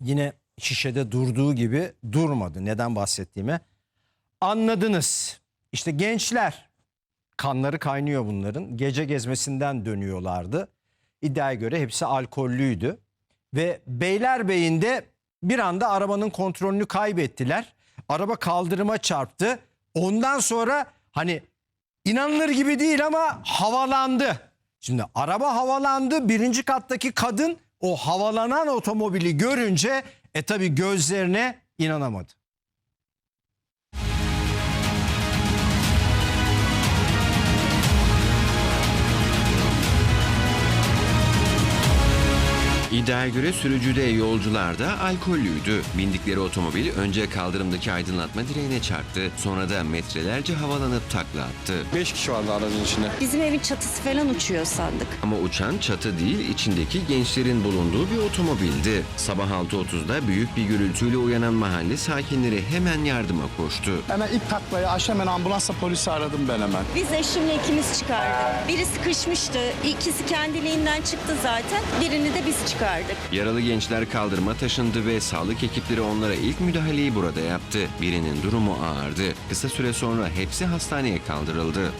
yine şişede durduğu gibi durmadı. Neden bahsettiğimi anladınız. İşte gençler kanları kaynıyor bunların. Gece gezmesinden dönüyorlardı. İddiaya göre hepsi alkollüydü. Ve Beylerbeyi'nde bir anda arabanın kontrolünü kaybettiler. Araba kaldırıma çarptı. Ondan sonra hani inanılır gibi değil ama havalandı. Şimdi araba havalandı. Birinci kattaki kadın o havalanan otomobili görünce e tabi gözlerine inanamadı. İddiaya göre sürücü de yolcular da alkollüydü. Bindikleri otomobil önce kaldırımdaki aydınlatma direğine çarptı. Sonra da metrelerce havalanıp takla attı. 5 kişi vardı aracın içinde. Bizim evin çatısı falan uçuyor sandık. Ama uçan çatı değil içindeki gençlerin bulunduğu bir otomobildi. Sabah 6.30'da büyük bir gürültüyle uyanan mahalle sakinleri hemen yardıma koştu. Hemen ip taklayı aç hemen ambulansla polisi aradım ben hemen. Biz eşimle ikimiz çıkardık. Biri sıkışmıştı. İkisi kendiliğinden çıktı zaten. Birini de biz çıkardık. Yaralı gençler kaldırıma taşındı ve sağlık ekipleri onlara ilk müdahaleyi burada yaptı. Birinin durumu ağırdı. Kısa süre sonra hepsi hastaneye kaldırıldı.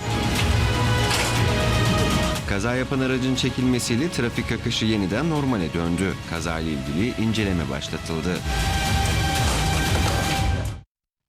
Kaza yapan aracın çekilmesiyle trafik akışı yeniden normale döndü. Kazayla ilgili inceleme başlatıldı.